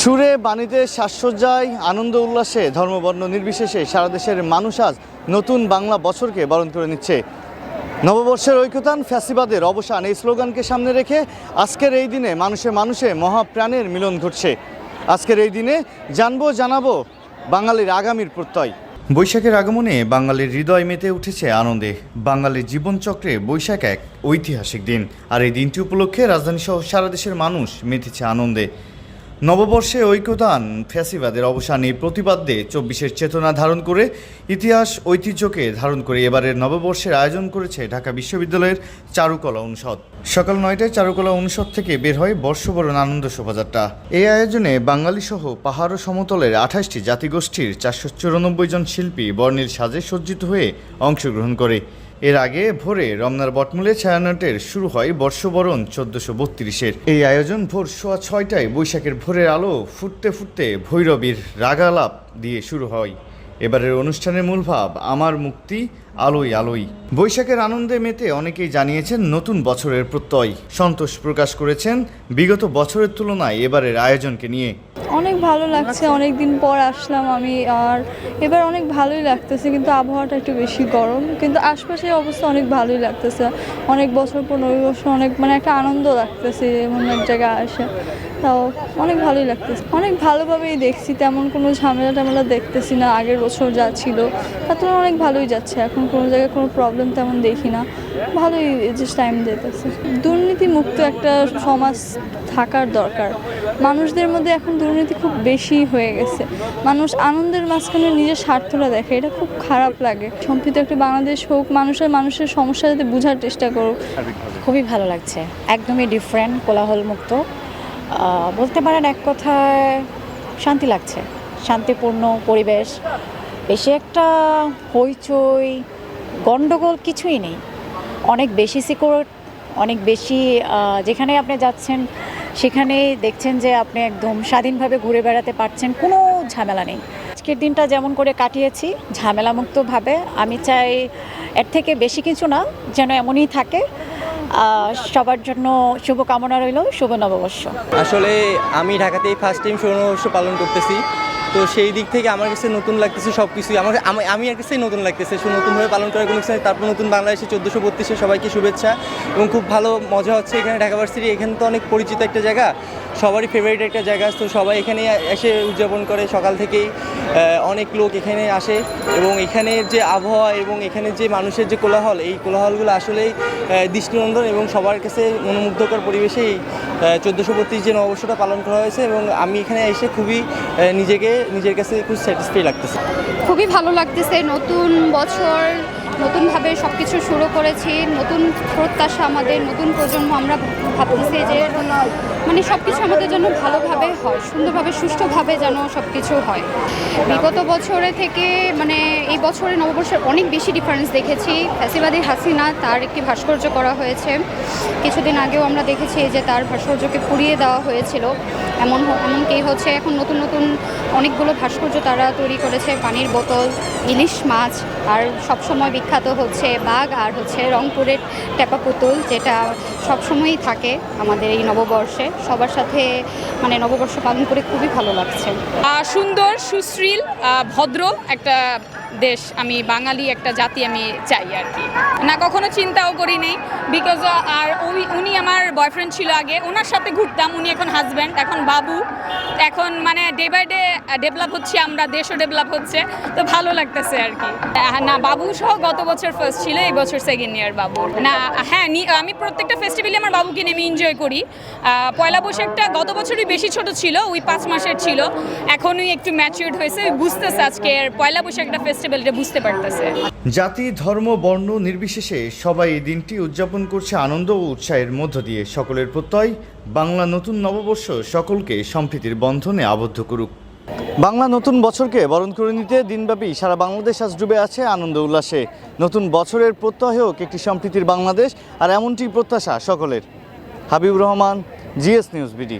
সুরে বাণীতে সাজসজ্জায় আনন্দ উল্লাসে, ধর্মবর্ণ নির্বিশেষে সারা দেশের মানুষ আজ নতুন বাংলা বছরকে বরণ করে নিচ্ছে। নববর্ষের ঐক্যতান ফ্যাসিবাদের অবসান, এই স্লোগানকে সামনে রেখে আজকের এই দিনে মানুষে মানুষে মহাপ্রাণের মিলন ঘটছে। আজকের এই দিনে জানব, জানাব বাঙালির আগামীর প্রত্যয়। বৈশাখের আগমনে বাঙালির হৃদয় মেতে উঠেছে আনন্দে। বাঙালির জীবনচক্রে বৈশাখ এক ঐতিহাসিক দিন। আর এই দিনটি উপলক্ষে রাজধানী সহ সারা দেশের মানুষ মেতেছে আনন্দে। নববর্ষে ঐক্যদান, ফ্যাসিবাদের অবসানে প্রতিবাদে চব্বিশের চেতনা ধারণ করে, ইতিহাস, ঐতিহ্যকে ধারণ করে এবারের নববর্ষের আয়োজন করেছে ঢাকা বিশ্ববিদ্যালয়ের চারুকলা অনুষদ। সকাল নয়টায় চারুকলা অনুষদ থেকে বের হয় বর্ষবরণ আনন্দ শোভাযাত্রা। এই আয়োজনে বাঙালি সহ পাহাড় ও সমতলের আঠাশটি জাতিগোষ্ঠীর চারশো চুরানব্বই জন শিল্পী বর্ণিল সাজে সজ্জিত হয়ে অংশগ্রহণ করে। এর আগে ভোরে রমনার বটমূলে ছায়ানটের শুরু হয় বর্ষবরণ চোদ্দশো বত্রিশের। এই আয়োজন ভোর সোয়া ছয়টায় বৈশাখের ভোরের আলো ফুটতে ফুটতে ভৈরবীর রাগালাপ দিয়ে শুরু হয়। এবারের অনুষ্ঠানের মূল ভাব, আমার মুক্তি আলোই আলোই বৈশাখের আনন্দে মেতে অনেকেই জানিয়েছেন নতুন বছরের প্রত্যয়। সন্তোষ প্রকাশ করেছেন, বিগত বছরের তুলনায় এবারের আয়োজনকে নিয়ে। অনেক ভালো লাগছে অনেক দিন পর আসলাম আমি আর এবার অনেক ভালোই লাগতেছে কিন্তু আবহাওয়াটা একটু বেশি গরম কিন্তু আশপাশের অবস্থা অনেক ভালোই লাগতেছে। অনেক বছর পর নবী বছর অনেক মানে একটা আনন্দ লাগতেছে এমন এক জায়গায় আসে। তাও অনেক ভালোই লাগতেছে। অনেক ভালোভাবেই দেখছি তেমন কোনো ঝামেলা টামেলা দেখতেছি না আগের বছর যা ছিল তার তুলনায় অনেক ভালোই যাচ্ছে। এখন কোনো জায়গায় কোনো প্রবলেম তেমন দেখি না। ভালোই যে টাইম যেতেছে দুর্নীতি মুক্ত একটা সমাজ থাকার দরকার। মানুষদের মধ্যে এখন দুর্নীতি খুব বেশি হয়ে গেছে। মানুষ আনন্দের মাঝখানে নিজের স্বার্থটা দেখে, এটা খুব খারাপ লাগে। সম্প্রীত একটা বাংলাদেশ হোক, মানুষের মানুষের সমস্যা যাতে বোঝার চেষ্টা করুক। খুবই ভালো লাগছে। একদমই ডিফারেন্ট কোলাহল মুক্ত বলতে পারেন এক কথায় শান্তি লাগছে। শান্তিপূর্ণ পরিবেশ। বেশি একটা হইচই গণ্ডগোল কিছুই নেই। অনেক বেশি সিকিউর অনেক বেশি যেখানে আপনি যাচ্ছেন সেখানে দেখছেন যে আপনি একদম স্বাধীনভাবে ঘুরে বেড়াতে পারছেন, কোনো ঝামেলা নেই। আজকের দিনটা যেমন করে কাটিয়েছি, ঝামেলামুক্তভাবে। আমি চাই এর থেকে বেশি কিছু না, যেন এমনই থাকে। সবার জন্য শুভকামনা রইল, শুভ নববর্ষ। আসলে আমি ঢাকাতেই ফার্স্ট টাইম সৌরবর্ষ পালন করতেছি। তো সেই দিক থেকে আমার কাছে নতুন লাগতেছে সব কিছুই আমার আমি- আর কাছেই নতুন লাগতেছে। সো নতুনভাবে পালন করার কোনো কিছু তারপর নতুন বাংলাদেশে চোদ্দোশো বত্রিশে সবাইকে শুভেচ্ছা এবং খুব ভালো মজা হচ্ছে এখানে ঢাকা ভার্সিটি। এখানে তো অনেক পরিচিত একটা জায়গা। সবারই ফেভারিট একটা জায়গা। তো সবাই এখানে এসে উদযাপন করে সকাল থেকেই। অনেক লোক এখানে আসে এবং এখানের যে আবহাওয়া এবং এখানে যে মানুষের যে কোলাহল, এই কোলাহলগুলো আসলেই দৃষ্টিনন্দন এবং সবার কাছে মনোমুগ্ধকর পরিবেশেই চোদ্দোশো বত্রিশ যে নববর্ষটা পালন করা হয়েছে এবং আমি এখানে এসে খুবই নিজেকে নিজের কাছে খুব স্যাটিসফাই লাগতেছে। খুবই ভালো লাগতেছে, নতুন বছর, নতুনভাবে সব কিছু শুরু করেছি, নতুন প্রত্যাশা আমাদের, নতুন প্রজন্ম আমরা ভাবতেছি যে মানে সব কিছু আমাদের জন্য ভালোভাবে হয়, সুন্দরভাবে, সুষ্ঠুভাবে যেন সব কিছু হয়। বিগত বছরে থেকে মানে এই বছরে নববর্ষের অনেক বেশি ডিফারেন্স দেখেছি। ফ্যাসিবাদী হাসিনা, তার একটি ভাস্কর্য করা হয়েছে। কিছুদিন আগেও আমরা দেখেছি যে, তার ভাস্কর্যকে পুড়িয়ে দেওয়া হয়েছিল। এমন এমনকি হচ্ছে, এখন নতুন নতুন অনেকগুলো ভাস্কর্য তারা তৈরি করেছে, পানির বোতল, ইলিশ মাছ, আর সবসময় বিখ্যাত হচ্ছে বাঘ আর হচ্ছে রংপুরের টেপা পুতুল, যেটা সবসময়ই থাকে আমাদের এই নববর্ষে। সবার সাথে মানে নববর্ষ পালন করে খুবই ভালো লাগছে। সুন্দর, সুশ্রীল ভদ্র একটা দেশ, আমি বাঙালি একটা জাতি আমি চাই আর কি। না, কখনো চিন্তাও করি নেই বিকজ আর ওই, উনি আমার বয়ফ্রেন্ড ছিল আগে, ওনার সাথে ঘুরতাম, উনি এখন হাজব্যান্ড এখন বাবু। এখন মানে ডে বাই ডে ডেভেলপ হচ্ছে আমরা, দেশও ডেভেলপ হচ্ছে, তো ভালো লাগতেছে আর কি। না, বাবু সহ গত বছর ফার্স্ট ছিল, এই বছর সেকেন্ড ইয়ার বাবু না হ্যাঁ আমি প্রত্যেকটা ফেস্টিভ্যালে আমার বাবুকে নিয়ে আমি এনজয় করি। পয়লা বৈশাখটা গত বছরই বেশি ছোট ছিল, ওই পাঁচ মাসের ছিল। এখনই একটু ম্যাচিউর্ড হয়েছে বুঝতেছে আজকে, পয়লা বৈশাখটা ফেস্টিভ্যালটা বুঝতে পারতেছে। জাতি ধর্ম বর্ণ নির্বিশেষে সবাই এই দিনটি উদযাপন করছে আনন্দ ও উৎসাহের মধ্য দিয়ে। সকলের প্রত্যয় বাংলা নতুন নববর্ষ সকলকে সম্প্রীতির বন্ধনে আবদ্ধ করুক। বাংলা নতুন বছরকে বরণ করে নিতে দিনব্যাপী সারা বাংলাদেশ আজ ডুবে আছে আনন্দ উল্লাসে। নতুন বছরের প্রত্যয় হোক একটি সম্প্রীতির বাংলাদেশ আর এমনটি প্রত্যাশা সকলের। Habibur Rahman GS news BD.